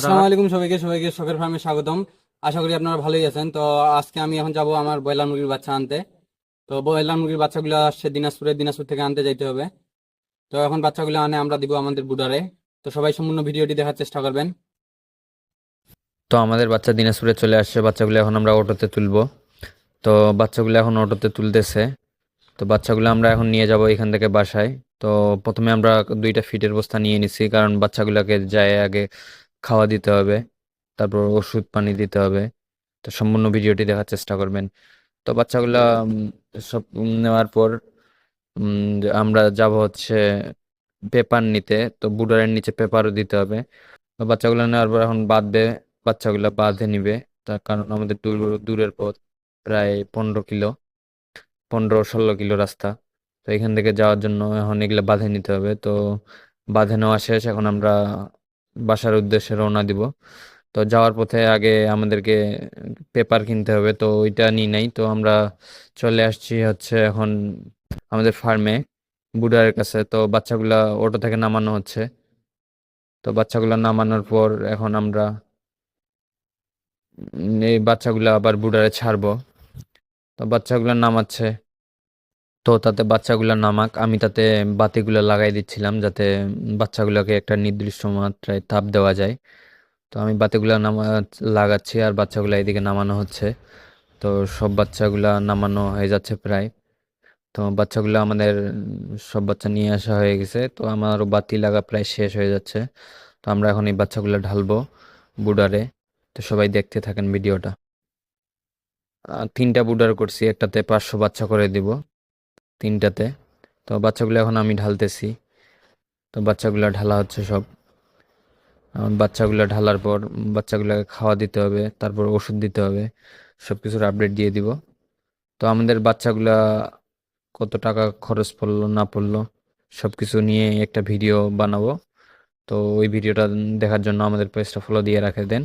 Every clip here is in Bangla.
আসসালামু আলাইকুম সবাইকে সবাইকে শখের ফার্মে স্বাগতম। আশা করি আপনারা ভালোই আছেন। তো আজকে আমি এখন যাব আমার ব্রয়লার মুরগির বাচ্চা আনতে। তো ব্রয়লার মুরগির বাচ্চাগুলো আসছে দিনাজপুরে দিনাজপুর থেকে আনতে যাইতে হবে। তো এখন বাচ্চাগুলো আনে আমরা দিব আমাদের বুডারে তো সবাই সম্পূর্ণ ভিডিওটি দেখার চেষ্টা করবেন। তো আমাদের বাচ্চা দিনাজপুরে চলে আসছে। বাচ্চাগুলো এখন আমরা অটোতে তুলবো। তো বাচ্চাগুলো এখন অটোতে তুলতেছে। তো বাচ্চাগুলো আমরা এখন নিয়ে যাব এখান থেকে বাসায়। তো প্রথমে আমরা দুইটা ফিটের বস্তা নিয়ে নিছি কারণ বাচ্চাগুলোকে যায় আগে খাওয়া দিতে হবে, তারপর ওষুধ পানি দিতে হবে। তো সম্পূর্ণ ভিডিওটি দেখার চেষ্টা করবেন। তো বাচ্চাগুলা সব নেওয়ার পর আমরা যাব হচ্ছে পেপার নিতে। তো বুডারের নিচে পেপারও দিতে হবে। তো বাচ্চাগুলো নেওয়ার পর এখন বাঁধবে বাচ্চাগুলো বাঁধে নিবে। তার কারণ আমাদের দূর, দূরের পথ প্রায় পনেরো কিলো, পনেরো ষোলো কিলো রাস্তা। তো এখান থেকে যাওয়ার জন্য এখন এগুলো বাঁধে নিতে হবে। তো বাঁধে নেওয়া শেষ। এখন আমরা বাসার উদ্দেশ্যে রওনা দিব। তো যাওয়ার পথে আগে আমাদেরকে পেপার কিনতে হবে, তো ওইটা নিই নাই। তো আমরা চলে আসছি হচ্ছে এখন আমাদের ফার্মে বুডারের কাছে। তো বাচ্চাগুলা অটো থেকে নামানো হচ্ছে। তো বাচ্চাগুলা নামানোর পর এখন আমরা এই বাচ্চাগুলা আবার বুডারে ছাড়বো। তো বাচ্চাগুলা নামাচ্ছে। তো তাতে বাচ্চাগুলো নামাক, আমি তাতে বাতিগুলো লাগাই দিচ্ছিলাম যাতে বাচ্চাগুলোকে একটা নির্দিষ্ট মাত্রায় তাপ দেওয়া যায়। তো আমি বাতিগুলো নামা, লাগাচ্ছি আর বাচ্চাগুলো এদিকে নামানো হচ্ছে। তো সব বাচ্চাগুলা নামানো হয়ে যাচ্ছে প্রায়। তো বাচ্চাগুলো আমাদের, সব বাচ্চা নিয়ে আসা হয়ে গেছে। তো আমারও বাতি লাগা প্রায় শেষ হয়ে যাচ্ছে। তো আমরা এখন এই বাচ্চাগুলো ঢালবো বুডারে। তো সবাই দেখতে থাকেন ভিডিওটা। তিনটা বুডার করছি, একটাতে পাঁচশো বাচ্চা করে দিব। তিনটাতে। তো বাচ্চাগুলো এখন আমি ঢালতেছি। তো বাচ্চাগুলো ঢালা হচ্ছে সব। বাচ্চাগুলো ঢালার পর বাচ্চাগুলোকে খাওয়া দিতে হবে, তারপর ওষুধ দিতে হবে সব কিছুর আপডেট দিয়ে দিব। তো আমাদের বাচ্চাগুলা কত টাকা খরচ পড়ল, না পড়ল সব কিছু নিয়ে একটা ভিডিও বানাবো। তো ওই ভিডিওটা দেখার জন্য আমাদের পেজটা ফলো দিয়ে রাখে দেন।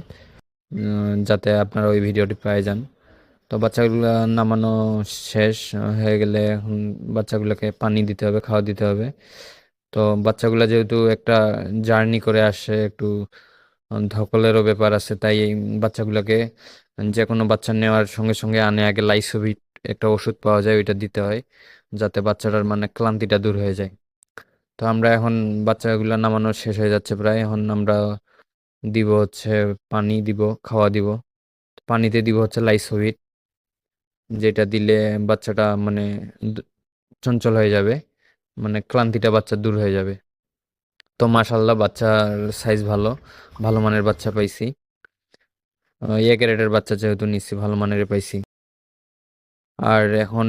যাতে আপনারা ওই ভিডিওটি পেয়ে যান। তো বাচ্চাগুলো নামানো শেষ হয়ে গেলে এখন বাচ্চাগুলোকে পানি দিতে হবে, খাওয়া দিতে হবে। তো বাচ্চাগুলো যেহেতু একটা জার্নি করে আসে, একটু ধকলেরও ব্যাপার আছে, তাই এই বাচ্চাগুলোকে যে কোনো বাচ্চা নেওয়ার সঙ্গে সঙ্গে আনে। আগে লাইসোভিট একটা ওষুধ পাওয়া যায়, ওইটা দিতে হয়, যাতে বাচ্চাটার মানে ক্লান্তিটা দূর হয়ে যায়। তো আমরা এখন বাচ্চাগুলো নামানো শেষ হয়ে যাচ্ছে প্রায়। এখন আমরা দিব হচ্ছে পানি দিব, খাওয়া দিব। পানিতে দিব হচ্ছে লাইসোভিট। যেটা দিলে বাচ্চাটা মানে চঞ্চল হয়ে যাবে মানে ক্লান্তিটা বাচ্চা দূর হয়ে যাবে। তো মাশাল্লাহ বাচ্চার সাইজ ভালো ভালো মানের বাচ্চা পাইছি। আহ, এ ক্যারেটের বাচ্চা যেহেতু নিচ্ছি ভালো মানের পাইছি। আর এখন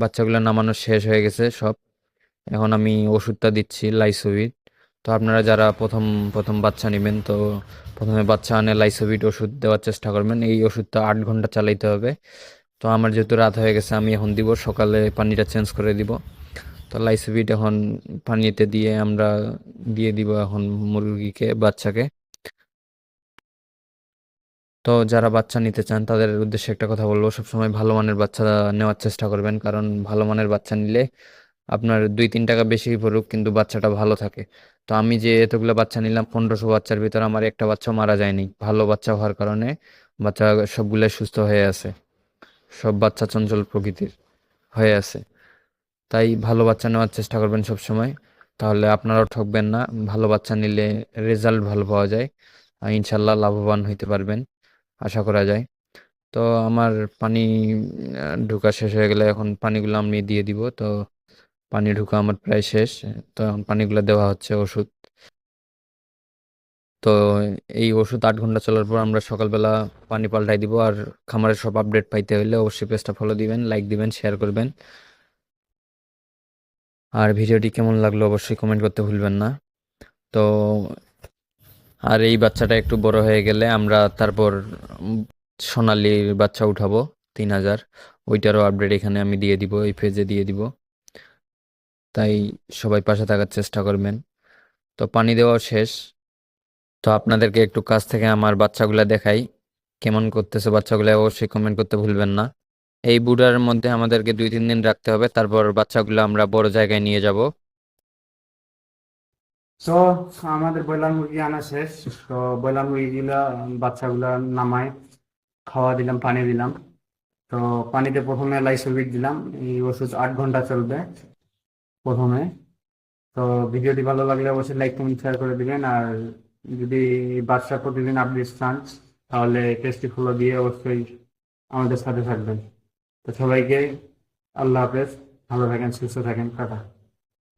বাচ্চাগুলো নামানো শেষ হয়ে গেছে সব। এখন আমি ওষুধটা দিচ্ছি লাইসোভিট তো আপনারা যারা প্রথম প্রথম বাচ্চা নেবেন তো প্রথমে বাচ্চা আনে লাইসোভিট ওষুধ দেওয়ার চেষ্টা করবেন। এই ওষুধটা আট ঘণ্টা চালাইতে হবে। তো আমার যেহেতু রাত হয়ে গেছে, আমি এখন দিব, সকালে পানিটা চেঞ্জ করে দিব। তো লাইসোভিট এখন পানিতে দিয়ে আমরা দিয়ে দিব এখন মুরগিকে, বাচ্চাকে। তো যারা বাচ্চা নিতে চান, তাদের উদ্দেশ্যে একটা কথা বলব, সবসময় ভালো মানের বাচ্চা নেওয়ার চেষ্টা করবেন, কারণ ভালো মানের বাচ্চা নিলে আপনার দুই তিন টাকা বেশি পড়ুক, কিন্তু বাচ্চাটা ভালো থাকে। তো আমি যে এতগুলো বাচ্চা নিলাম, পনেরোশো বাচ্চার ভিতরে আমার একটা বাচ্চা মারা যায়নি। ভালো বাচ্চা হওয়ার কারণে বাচ্চা সবগুলাই সুস্থ হয়ে আছে। সব বাচ্চা চঞ্চল প্রকৃতির হয়ে আছে। তাই ভালো বাচ্চা নেওয়ার চেষ্টা করবেন সব সময় তাহলে আপনারাও ঠকবেন না। ভালো বাচ্চা নিলে রেজাল্ট ভালো পাওয়া যায়। আর ইনশাল্লাহ লাভবান হইতে পারবেন, আশা করা যায়। তো আমার পানি ঢুকা শেষ হয়ে গেলে এখন পানিগুলো আমি দিয়ে দিব। তো পানি ঢোকা আমার প্রায় শেষ। তো পানিগুলো দেওয়া হচ্ছে ওষুধ। তো এই ওষুধ আট ঘণ্টা চলার পর আমরা সকালবেলা পানি পাল্টাই দিব আর খামারের সব আপডেট পাইতে হলে অবশ্যই পেজটা ফলো দিবেন লাইক দিবেন শেয়ার করবেন। আর ভিডিওটি কেমন লাগল অবশ্যই কমেন্ট করতে ভুলবেন না। তো আর এই বাচ্চাটা একটু বড় হয়ে গেলে আমরা তারপর সোনালির বাচ্চা উঠাবো, তিন হাজার। ওইটারও আপডেট এখানে আমি দিয়ে দিব, এই পেজে দিয়ে দিব। তাই সবাই পাশে থাকার চেষ্টা করবেন। তো পানি দেওয়া শেষ। তো আপনাদেরকে একটু কাছ থেকে আমার বাচ্চাগুলা দেখাই, কেমন করতেছে বাচ্চাগুলো অবশ্যই কমেন্ট করতে ভুলবেন না। এই বুড়ার মধ্যে আমাদেরকে দুই, তিন দিন রাখতে হবে, তারপর বাচ্চাগুলো আমরা বড় জায়গায় নিয়ে যাব। তো আমাদের ব্রয়লার মুরগি আনা শেষ। তো ব্রয়লার মুরগিগুলা, বাচ্চাগুলা নামায় খাওয়া দিলাম, পানি দিলাম। তো পানিতে প্রথমে লাইসোভিট দিলাম, এই ওষুধ আট ঘণ্টা চলবে প্রথমে। তো ভিডিওটি ভালো লাগলে অবশ্যই লাইক কমেন্ট শেয়ার করে দিবেন। আর যদি বাচ্চা প্রতিদিন আপডেট চান, তাহলে টেস্টি ফলো দিয়ে অবশ্যই আমাদের সাথে থাকবেন। তো সবাইকে আল্লাহ হাফেজ, ভালো থাকেন, সুস্থ থাকেন, টাটা।